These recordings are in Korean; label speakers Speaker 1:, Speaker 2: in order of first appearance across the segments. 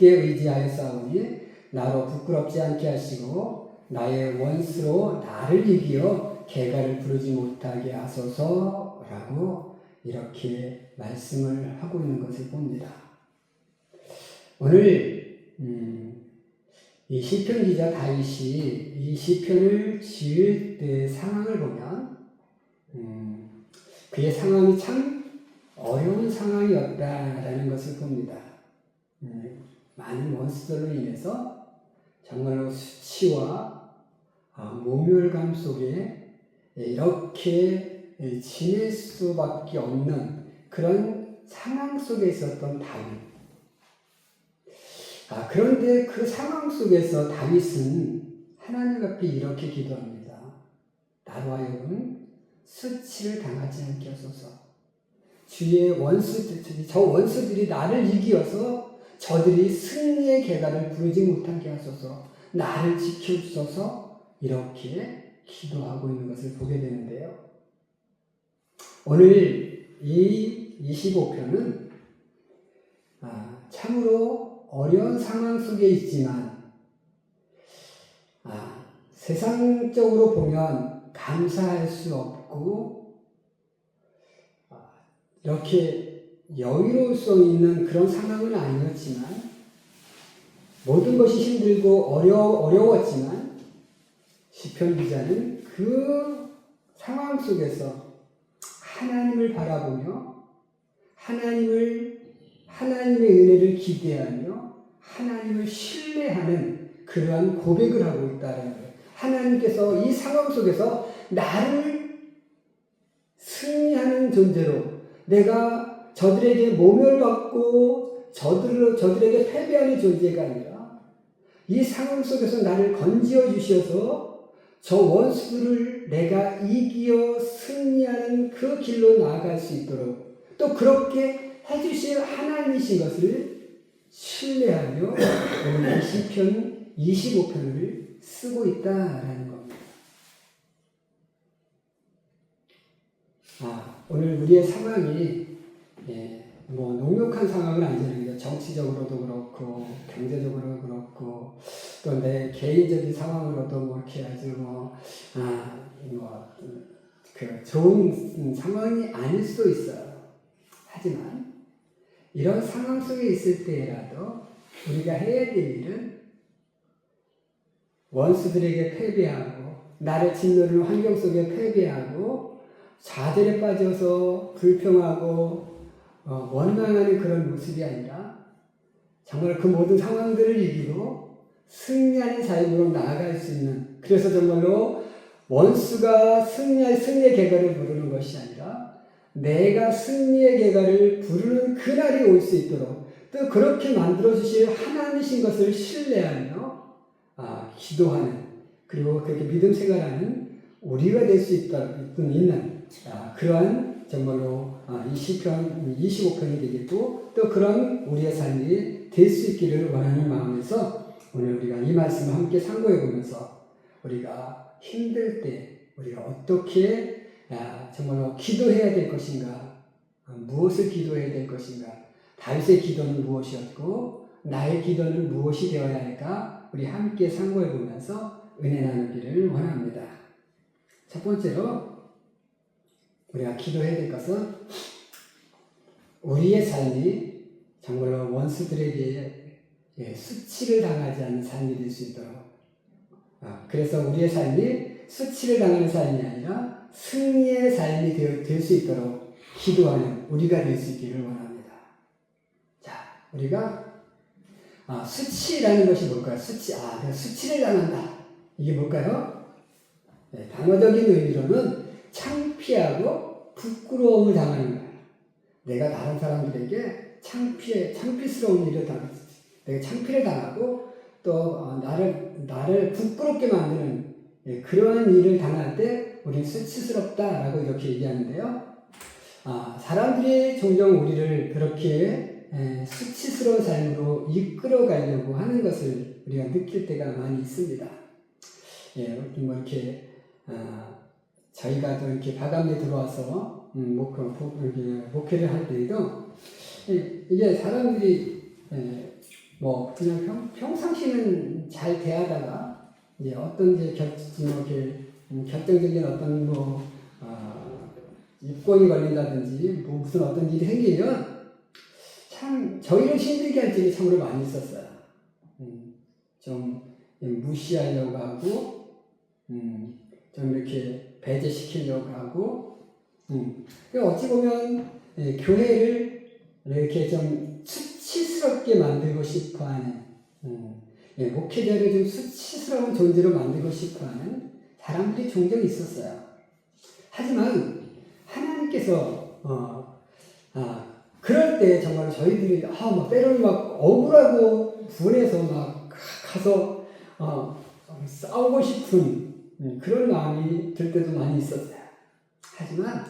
Speaker 1: 주, 주께 의지하여 싸우니 나로 부끄럽지 않게 하시고 나의 원수로 나를 이기어 개가를 부르지 못하게 하소서라고 이렇게 말씀을 하고 있는 것을 봅니다. 오늘 음, 이 시편 기자 다윗이 이 시편을 지을 때 상황을 보면 음, 그의 상황이 참 어려운 상황이었다라는 것을 봅니다. 음, 많은 원수들로 인해서 정말로 수치와 아, 모멸감 속에 이렇게 지낼 수밖에 없는 그런 상황 속에 있었던 다윗. 아, 그런데 그 상황 속에서 다윗은 하나님 앞에 이렇게 기도합니다. 나로 하여금 수치를 당하지 않게 하소서. 주의 원수들이, 저 원수들이 나를 이기어서 저들이 승리의 계단을 부르지 못하게 하소서. 나를 지켜주소서. 이렇게 기도하고 있는 것을 보게 되는데요. 오늘 이 25편은 아, 참으로 어려운 상황 속에 있지만, 아, 세상적으로 보면 감사할 수 없고, 아, 이렇게 여유로울 수 있는 그런 상황은 아니었지만, 모든 것이 힘들고 어려, 어려웠지만, 시편 기자는 그 상황 속에서 하나님을 바라보며, 하나님을 하나님의 은혜를 기대하며 하나님을 신뢰하는 그러한 고백을 하고 있다는 거예요. 하나님께서 이 상황 속에서 나를 승리하는 존재로 내가 저들에게 모멸 받고 저들, 저들에게 패배하는 존재가 아니라 이 상황 속에서 나를 건지어 주셔서 저 원수들을 내가 이기어 승리하는 그 길로 나아갈 수 있도록 또 그렇게 해주실 하나님이신 것을 신뢰하며 오늘 20편, 25편을 쓰고 있다라는 겁니다. 아, 오늘 우리의 상황이 예, 뭐 녹록한 상황은 아니잖아요. 정치적으로도 그렇고 경제적으로 그렇고 또 내 개인적인 상황으로도 뭐 이렇게 아주 뭐 아, 뭐 그 좋은 상황이 아닐 수도 있어요. 하지만 이런 상황 속에 있을 때라도 우리가 해야 될 일은 원수들에게 패배하고 나를 짓누르는 환경 속에 패배하고 좌절에 빠져서 불평하고 어, 원망하는 그런 모습이 아니라 정말 그 모든 상황들을 이기고 승리하는 삶으로 나아갈 수 있는 그래서 정말로 원수가 승리할 승리의 계가를 부르는 것이 아니라 내가 승리의 계가를 부르는 그날이 올 수 있도록 또 그렇게 만들어 주실 하나님이신 것을 신뢰하며 아, 기도하는 그리고 그렇게 믿음 생활하는 우리가 될 수 있다 있는 아, 그러한 정말로 아, 20편 25편이 되겠고 또 그런 우리의 삶이 될 수 있기를 원하는 마음에서 오늘 우리가 이 말씀을 함께 상고해 보면서 우리가 힘들 때 우리가 어떻게 야, 정말로 기도해야 될 것인가? 어, 무엇을 기도해야 될 것인가? 다윗의 기도는 무엇이었고 나의 기도는 무엇이 되어야 할까? 우리 함께 상고해 보면서 은혜 나누기를 원합니다. 첫 번째로 우리가 기도해야 될 것은 우리의 삶이 정말로 원수들에게 예, 수치를 당하지 않는 삶이 될 수 있도록 아, 그래서 우리의 삶이 수치를 당하는 삶이 아니라 승리의 삶이 될 수 있도록 기도하는 우리가 될 수 있기를 원합니다. 자, 우리가 아, 수치라는 것이 뭘까요? 수치, 아, 수치를 당한다. 이게 뭘까요? 네, 단어적인 의미로는 창피하고 부끄러움을 당하는 거예요. 내가 다른 사람들에게 창피해, 창피스러운 일을 당했 내가 창피를 당하고 또 어, 나를 나를 부끄럽게 만드는 예, 그러한 일을 당할 때 우리는 수치스럽다라고 이렇게 얘기하는데요. 아, 사람들이 종종 우리를 그렇게 에, 수치스러운 삶으로 이끌어 가려고 하는 것을 우리가 느낄 때가 많이 있습니다. 예, 뭐 이렇게 아, 저희가 또 이렇게 바감에 들어와서 음, 목, 목, 이렇게 목회를 할 때에도 이- 이게 사람들이 에, 뭐 그냥 평, 평상시는 잘 대하다가 이제 어떤 이제 결, 뭐 이렇게 음, 결정적인 어떤 뭐 어, 입권이 걸린다든지 뭐 무슨 어떤 일이 생기면 참 저희를 힘들게 할 적이 참으로 많이 있었어요. 음, 좀 무시하려고 하고 음, 좀 이렇게 배제시키려고 하고 음, 그러니까 어찌 보면 예, 교회를 이렇게 좀 수치스럽게 만들고 싶어하는 음, 예, 목회자를 좀 수치스러운 존재로 만들고 싶어하는 사람들이 종종 있었어요. 하지만 하나님께서 어, 아, 그럴 때 정말 저희들이 아, 막 때로는 막 억울하고 분해서 막 가서 어, 싸우고 싶은 음, 그런 마음이 들 때도 많이 있었어요. 하지만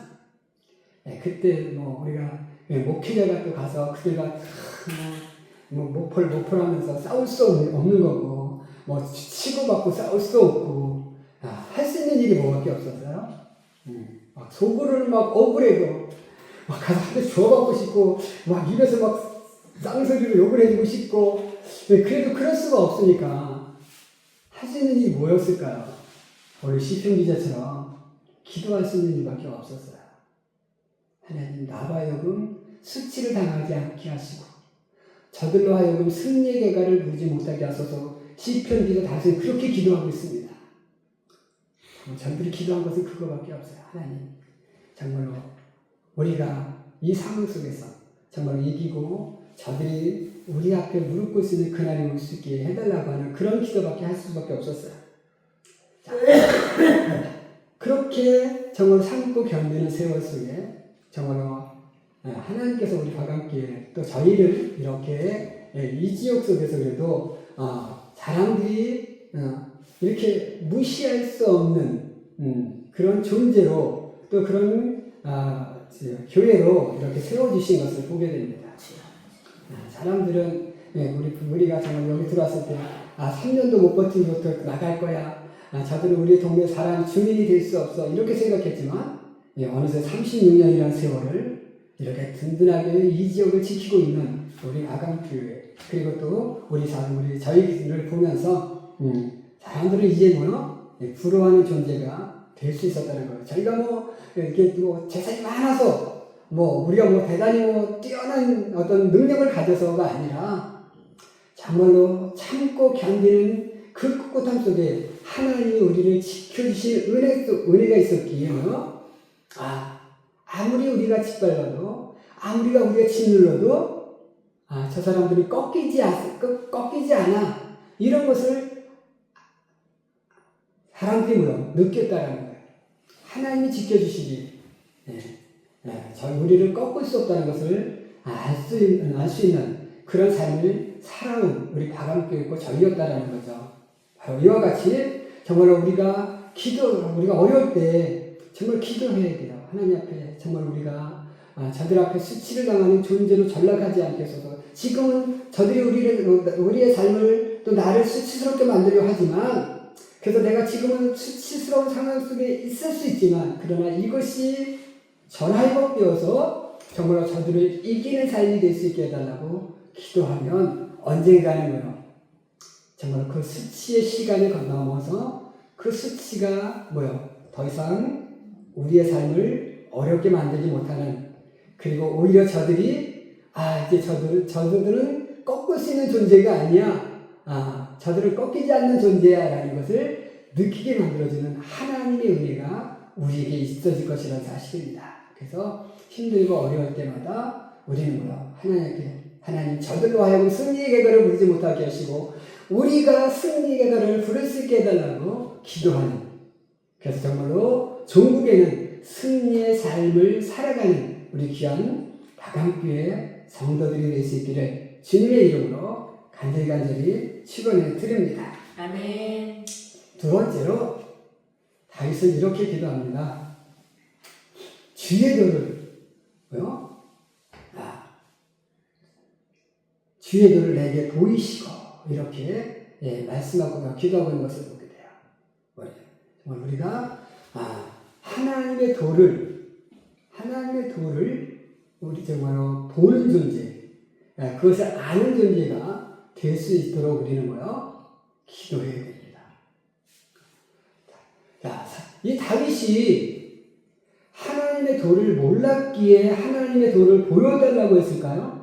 Speaker 1: 예, 그때 뭐 우리가 예, 목회자가 또 가서 그들과 뭐, 뭐 목폴 목폴하면서 싸울 수 없는, 거고 뭐 치고받고 싸울 수 없고 아, 할수 있는 일이 뭐밖에 없었어요. 음, 막 속으로는 막 억울해도 막 가서 한대 주워받고 싶고 막 입에서 막 쌍소리로 욕을 해주고 싶고 예, 그래도 그럴 수가 없으니까 할 수 있는 일이 뭐였을까요? 우리 시편 기자처럼 기도할 수 있는 일밖에 없었어요. 하나님 나로 하여금 수치를 당하지 않게 하시고 저들로 하여금 승리의 개가를 누리지 못하게 하소서 시편 기자 다시 그렇게 기도하고 있습니다. 뭐 저들이 기도한 것은 그거밖에 없어요. 하나님 정말로 우리가 이 상황 속에서 정말 이기고 저들이 우리 앞에 무릎 꿇을 수 있는 그날이 올 수 있게 해달라고 하는 그런 기도밖에 할 수밖에 없었어요. 자, 그렇게 정말 참고 견디는 세월 속에 정말로 예, 하나님께서 우리 과감께 또 저희를 이렇게 예, 이 지역 속에서 그래도 어, 사람들이 어, 이렇게 무시할 수 없는 음, 그런 존재로 또 그런 아, 저, 교회로 이렇게 세워주신 것을 보게 됩니다. 아, 사람들은 예, 우리 우리가 정말 여기 들어왔을 때 아, 3년도 못 버티고 또 나갈 거야. 아, 저들은 우리 동네 사람 주민이 될 수 없어. 이렇게 생각했지만 예, 어느새 36년이라는 세월을 이렇게 든든하게 이 지역을 지키고 있는 우리 아강교회 그리고 또 우리 사람 우리 저희를 보면서 음, 사람들은 이제 뭐요 예, 부러워하는 존재가 될 수 있었다는 거예요. 저희가 뭐 이렇게 뭐 재산이 많아서 뭐 우리가 뭐 대단히 뭐 뛰어난 어떤 능력을 가져서가 아니라 정말로 참고 견디는 그 꿋꿋함 속에 하나님이 우리를 지켜주신 은혜, 은혜가 있었기에 뭐요? 아, 아무리 우리가 짓밟아도, 아무리가 우리가 짓눌러도, 아, 저 사람들이 꺾이지, 꺾이지 않아. 이런 것을 사람들이 뭐요? 느꼈다라는 거예요. 하나님이 지켜주시기, 예, 예, 저희 우리를 꺾을 수 없다는 것을 알 수 있는, 알 수 있는 그런 삶을 살아온 우리 바람교회고 저희였다라는 거죠. 바로 이와 같이 정말 우리가 기도, 우리가 어려울 때 정말 기도해야 돼요. 하나님 앞에 정말 우리가 아, 저들 앞에 수치를 당하는 존재로 전락하지 않게 해서 지금은 저들이 우리를, 우리의 삶을 또 나를 수치스럽게 만들려 하지만 그래서 내가 지금은 수치스러운 상황 속에 있을 수 있지만 그러나 이것이 전화위복되어서 정말 저들을 이기는 삶이 될 수 있게 해달라고 기도하면 언젠가는 뭐요? 정말 그 수치의 시간을 건너면서 그 수치가 뭐요? 더 이상 우리의 삶을 어렵게 만들지 못하는 그리고 오히려 저들이 아 이제 저들 저들은 꺾을 수 있는 존재가 아니야 아 저들을 꺾이지 않는 존재야라는 것을 느끼게 만들어주는 하나님의 은혜가 우리에게 있어질 것이라는 사실입니다. 그래서 힘들고 어려울 때마다 우리는 뭐야 하나님께 하나님 저들로 하여금 승리의 계가를 부르지 못하게 하시고 우리가 승리의 계가를 부를 수 있게 해달라고 기도하는 그래서 정말로 종국에는 승리의 삶을 살아가는 우리 귀한 다감교회 성도들이 될 수 있기를 주님의 이름으로 간절히 간절히 축원해 드립니다.
Speaker 2: 아멘.
Speaker 1: 두 번째로 다윗은 이렇게 기도합니다. 주의 도를 뭐요? 아, 주의 도를 내게 보이시고 이렇게 예, 말씀하고 기도하고 있는 것을 보게 돼요. 정말 우리가 아, 하나님의 도를 하나님의 도를 우리 정말로 보는 존재, 예, 그것을 아는 존재가 될 수 있도록 우리는 뭐요? 기도해야 됩니다. 자, 이 다윗이 하나님의 도를 몰랐기에 하나님의 도를 보여달라고 했을까요?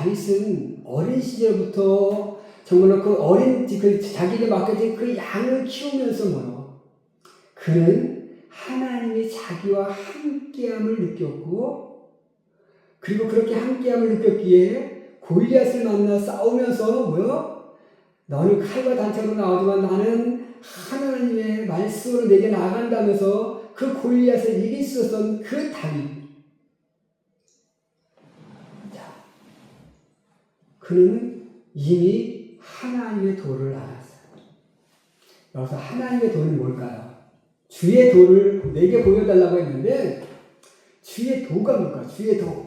Speaker 1: 다윗은 어린 시절부터 정말로 그 어린 그 자기에게 맡겨진 그 양을 키우면서 뭐요? 그는 하나님이 자기와 함께함을 느꼈고 그리고 그렇게 함께함을 느꼈기에 골리앗을 만나 싸우면서 뭐요? 너는 칼과 단창으로 나오지만 나는 하나님의 말씀으로 내게 나간다면서 그 골리앗을 이길 수 있었던 그 다윗. 그는 이미 하나님의 도를 알았어요. 여기서 하나님의 도는 뭘까요? 주의 도를 내게 보여달라고 했는데 주의 도가 뭘까? 주의 도.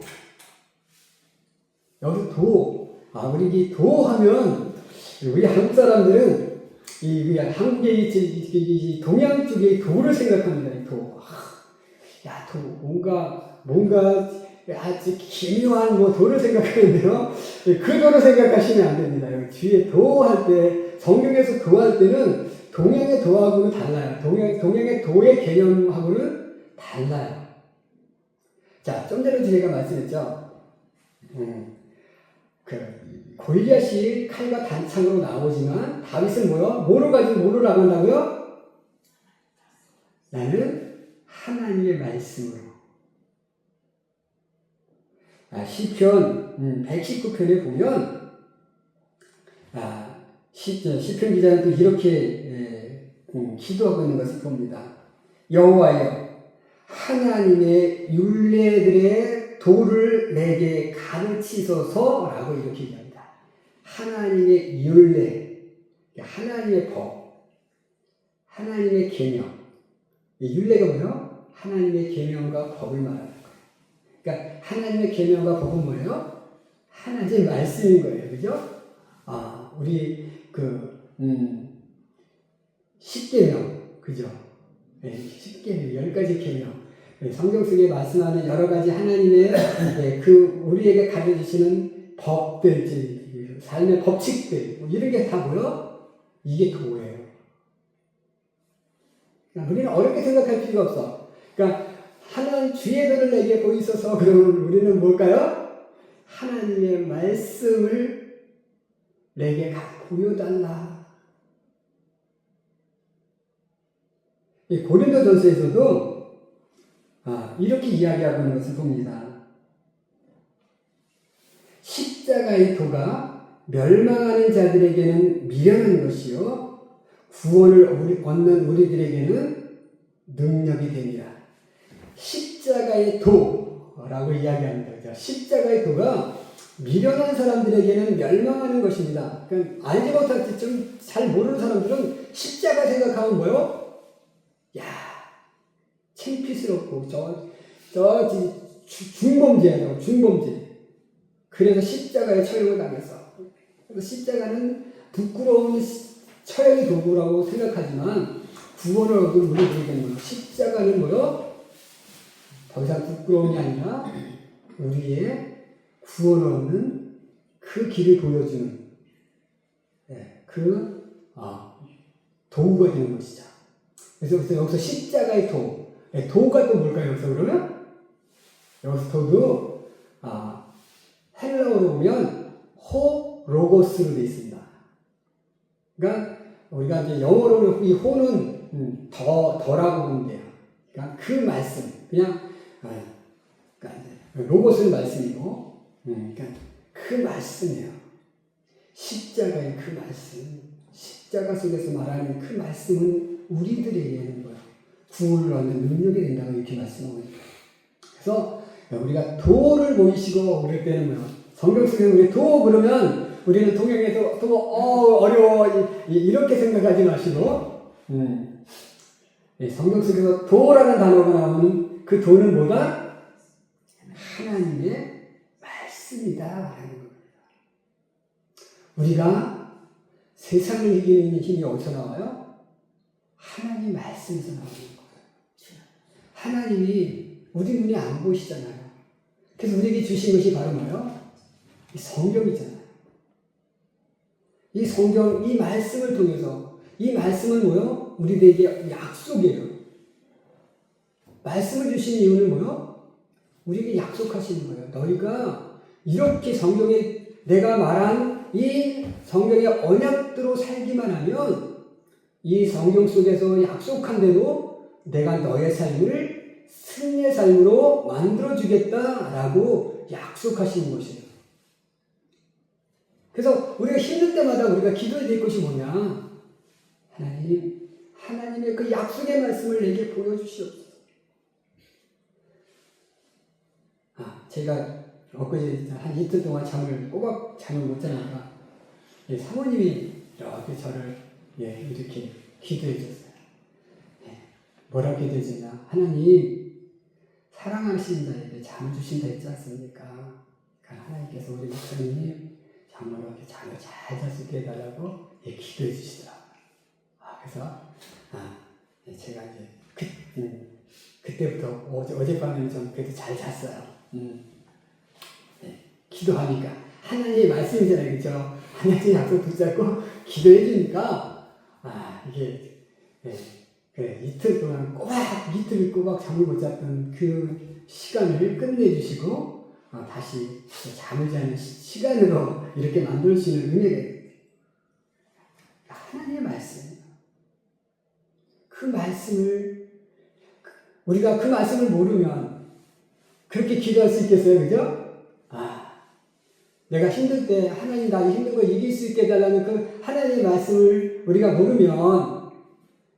Speaker 1: 여기서 도. 아, 우리 이도 하면 우리 한국 사람들은 이, 이 한국의 이 동양 쪽의 도를 생각합니다. 이 도. 아, 야, 도. 뭔가, 뭔가 아주 기묘한 뭐 도를 생각하는데요. 그 도를 생각하시면 안 됩니다. 여기 뒤에 도 할 때, 성경에서 도 할 때는 동양의 도하고는 달라요. 동양, 동양의 도의 개념하고는 달라요. 자, 좀 전에 제가 말씀했죠. 음, 그, 골리앗이 칼과 단창으로 나오지만 다윗은 뭐요? 뭐로 가지고 뭐로 나간다고요? 나는 하나님의 말씀으로. 아, 시편 음, 119편에 보면 아, 시, 시편 기자는 또 이렇게 예, 음, 기도하고 있는 것을 봅니다. 여호와여 하나님의 율례들의 도를 내게 가르치소서라고 이렇게 얘기합니다. 하나님의 율례, 하나님의 법, 하나님의 계명. 이 율례가 뭐예요? 하나님의 계명과 법을 거예요. 그러니까 하나님의 계명과 법은 뭐예요? 하나님의 말씀인 거예요. 그죠? 아, 우리 그 음, 십계명, 그죠? 네, 십계명, 열 가지 계명. 네, 성경 속에 말씀하는 여러 가지 하나님의 네, 그 우리에게 가르치시는 법들, 삶의 법칙들 뭐 이런 게 다 뭐요? 이게 도예요. 그러니까 우리는 어렵게 생각할 필요가 없어. 그러니까 하나님 주의 도를 내게 보이소서 그러면 우리는 뭘까요? 하나님의 말씀을 내게 보여달라. 이 고린도 전서에서도 아, 이렇게 이야기하고 있는 것을 봅니다. 십자가의 도가 멸망하는 자들에게는 미련한 것이요 구원을 얻는 우리들에게는 능력이 되니라. 십자가의 도라고 이야기합니다. 십자가의 도가 미련한 사람들에게는 멸망하는 것입니다. 그러니까 알지 못할 때 좀 잘 모르는 사람들은 십자가 생각하면 뭐요? 야, 창피스럽고 저, 저 중범죄야, 중범죄. 그래서 십자가에 처형을 당했어. 그래서 십자가는 부끄러운 처형의 도구라고 생각하지만 구원을 얻은 우리들에게는 십자가는 뭐요? 더 이상 부끄러움이 아니라 우리의 구원을 얻는 그 길을 보여주는 네, 그 아, 도구가 되는 것이죠. 그래서, 그래서 여기서 십자가의 도, 네, 도가 또 뭘까요? 여기서 그러면 여기서 도도 아, 헬라어로 보면 호 로고스로 되어 있습니다. 그러니까 우리가 이제 영어로 이 호는 음, 더 더라고 보면 돼요. 그러니까 그 말씀, 그냥 아, 그러니까 로고스는 말씀이고, 음, 그러니까 그 말씀이에요. 십자가의 그 말씀, 십자가 속에서 말하는 그 말씀은 우리들에게는 뭐야? 구원을 얻는 능력이 된다고 이렇게 말씀하고 있어요. 그래서 우리가 도를 보이시고 그럴 때는 뭐야? 성경 속에 우리 도 그러면 우리는 동양에서 또 어, 어려워 이, 렇게 생각하지 마시고 음. 성경 속에서 도라는 단어가 나오는 그 도는 뭐다? 하나님의 말씀이다. 우리가 세상을 이기는 힘이 어디서 나와요? 하나님 말씀에서 나오는 거예요. 하나님이 우리 눈에 안 보이시잖아요. 그래서 우리에게 주신 것이 바로 뭐예요? 이 성경이잖아요. 이 성경, 이 말씀을 통해서 이 말씀은 뭐요? 우리에게 약속이에요. 말씀을 주신 이유는 뭐요? 우리에게 약속하시는 거예요. 너희가 이렇게 성경에 내가 말한 이 성경의 언약대로 살기만 하면 이 성경 속에서 약속한 대로 내가 너의 삶을 승리의 삶으로 만들어 주겠다라고 약속하시는 것이에요. 그래서 우리가 힘들 때마다 우리가 기도해야 될 것이 뭐냐? 하나님, 하나님의 그 약속의 말씀을 내게 보여주시옵소서. 아, 제가 엊그제 한 이틀 동안 잠을 꼬박 잠을 못 자니까 예, 사모님이 이렇게 저를 예, 이렇게 기도해 줬어요. 예, 뭐라고 기도해 주냐? 하나님 사랑하시는 자에게 잠 주신다 했지 않습니까? 그러니까 하나님께서 우리 목사님 정말로 이렇게 잠을 잘 잘 수 있게 해달라고 예, 기도해 주시더라고요. 아, 그래서 아, 예, 제가 이제 그, 음, 그때부터 어제, 어젯밤에는 좀 그래도 잘 잤어요. 음. 네, 기도하니까 하나님의 말씀이잖아요, 그죠? 하나님 약속 붙잡고 기도해 주니까 아 이게 네, 그래 이틀 동안 꼬박 이틀 꼬박 잠을 못 잤던 그 시간을 끝내주시고 어, 다시 잠을 자는 시- 시간으로 이렇게 만들 수 있는 은혜가 있어요. 하나님의 말씀 그 말씀을 우리가 그 말씀을 모르면 그렇게 기도할 수 있겠어요, 그죠? 아, 내가 힘들 때 하나님 나 힘든 거 이길 수 있게 해달라는 그 하나님의 말씀을 우리가 모르면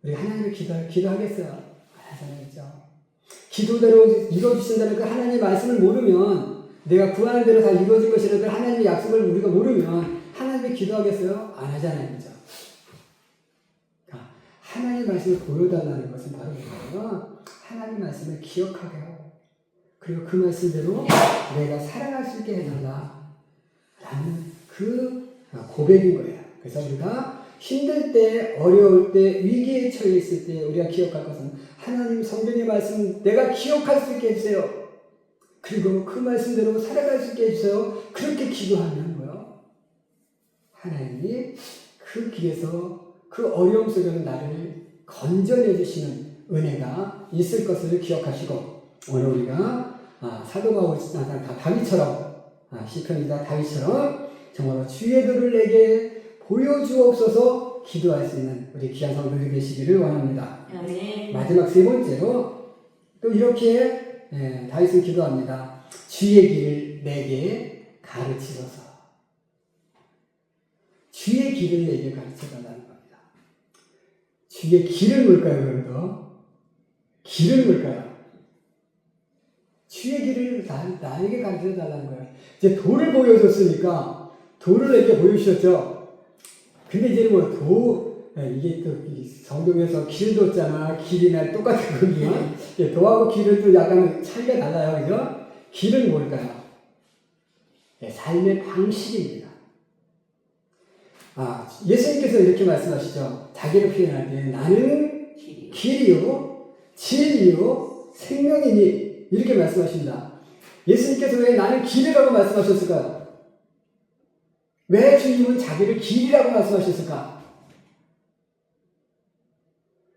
Speaker 1: 우리 하나님을 기도 기도하겠어요? 안 하잖아요, 기도대로 이루어주신다는 그 하나님의 말씀을 모르면 내가 구하는 대로 다 이루어질 것이라는 그 하나님의 약속을 우리가 모르면 하나님을 기도하겠어요? 안 하잖아요, 그죠? 그러니까 하나님의 말씀을 보여달라는 것은 바로 뭐예요? 하나님 말씀을 기억하게 하고 그리고 그 말씀대로 내가 살아갈 수 있게 해달라 라는 그 고백인 거예요. 그래서 우리가 힘들 때, 어려울 때, 위기에 처해 있을 때 우리가 기억할 것은 하나님 성경의 말씀 내가 기억할 수 있게 해주세요. 그리고 그 말씀대로 살아갈 수 있게 해주세요. 그렇게 기도하면 뭐요? 하나님이 그 길에서 그 어려움 속에서 나를 건져내 주시는 은혜가 있을 것을 기억하시고 오늘 우리가 아, 사도 바울 다 다윗처럼 아, 시편이다 다윗처럼 정말로 주의 도를 내게 보여주옵소서 기도할 수 있는 우리 귀한 성도들 되시기를 원합니다.
Speaker 2: 아멘.
Speaker 1: 마지막 세 번째로 또 이렇게 예, 다윗은 기도합니다. 주의 길을 내게 가르치소서. 주의 길을 내게 가르쳐 달라는 겁니다. 주의 길은 뭘까요, 그래도? 길은 뭘까요? 주의 길을 나, 나에게 가르쳐 달라는 거예요. 이제 도를 보여줬으니까 도를 내게 보여주셨죠. 근데 이제 뭐 도, 예, 이게 또이 성경에서 길도잖아. 길이나 똑같은 거지만 예, 도하고 길은 또 약간 차이가 달라요. 그죠? 길은 뭘까요? 예, 삶의 방식입니다. 아, 예수님께서 이렇게 말씀하시죠. 자기를 표현할 때 나는
Speaker 2: 길이.
Speaker 1: 길이요, 진리요, 생명이니 이렇게 말씀하십니다. 예수님께서 왜 나는 길이라고 말씀하셨을까요? 왜 주님은 자기를 길이라고 말씀하셨을까?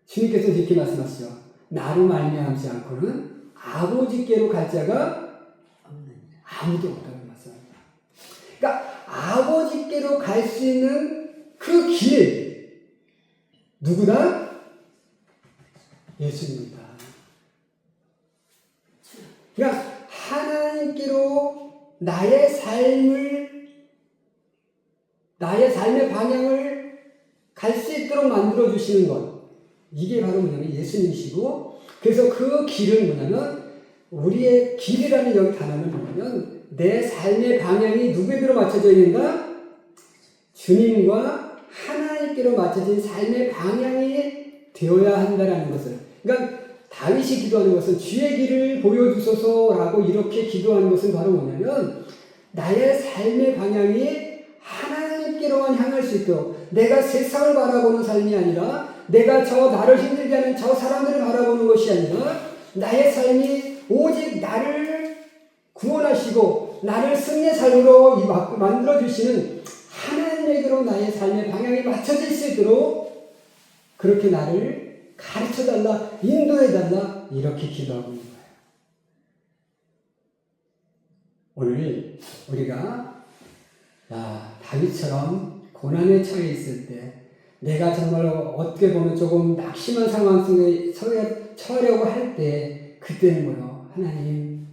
Speaker 1: 주님께서 이렇게 말씀하시죠. 나로 말미암지 않고는 아버지께로 갈 자가 아무도 없다는 말씀입니다. 그러니까 아버지께로 갈 수 있는 그 길, 누구다? 예수님이다. 그러니까 하나님께로 나의 삶을, 나의 삶의 방향을 갈 수 있도록 만들어 주시는 것. 이게 바로 뭐냐면 예수님이시고, 그래서 그 길은 뭐냐면, 우리의 길이라는 여기 단어는 뭐냐면, 내 삶의 방향이 누구에게로 맞춰져 있는가? 주님과 하나님께로 맞춰진 삶의 방향이 되어야 한다라는 것을. 그러니까 다윗이 기도하는 것은 주의 길을 보여주소서라고 이렇게 기도하는 것은 바로 뭐냐면 나의 삶의 방향이 하나님께로만 향할 수 있도록 내가 세상을 바라보는 삶이 아니라 내가 저 나를 힘들게 하는 저 사람들을 바라보는 것이 아니라 나의 삶이 오직 나를 구원하시고 나를 승리의 삶으로 만들어 주시는 하나님에게로 나의 삶의 방향이 맞춰져 있도록 그렇게 나를 가르쳐 달라 인도해 달라 이렇게 기도하고 있는 거예요. 오늘 우리가 아, 다윗처럼 고난에 처해 있을 때 내가 정말 어떻게 보면 조금 낙심한 상황 속에 처하려고 할 때 그때는 뭐요? 하나님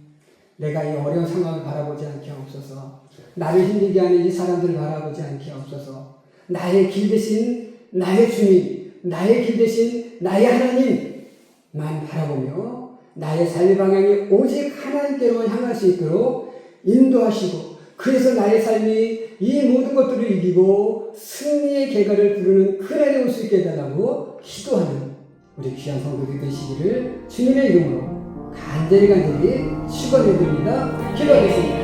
Speaker 1: 내가 이 어려운 상황을 바라보지 않게 없어서 나를 힘들게 하는 이 사람들을 바라보지 않게 없어서 나의 길 대신 나의 주님 나의 길 대신 나의 하나님만 바라보며 나의 삶의 방향이 오직 하나님께로 향할 수 있도록 인도하시고 그래서 나의 삶이 이 모든 것들을 이기고 승리의 결과를 부르는 그날에 올 수 있게 해달라고 기도하는 우리 귀한 성도들이 되시기를 주님의 이름으로 간절히 간절히 축원해 드립니다. 기도하겠습니다.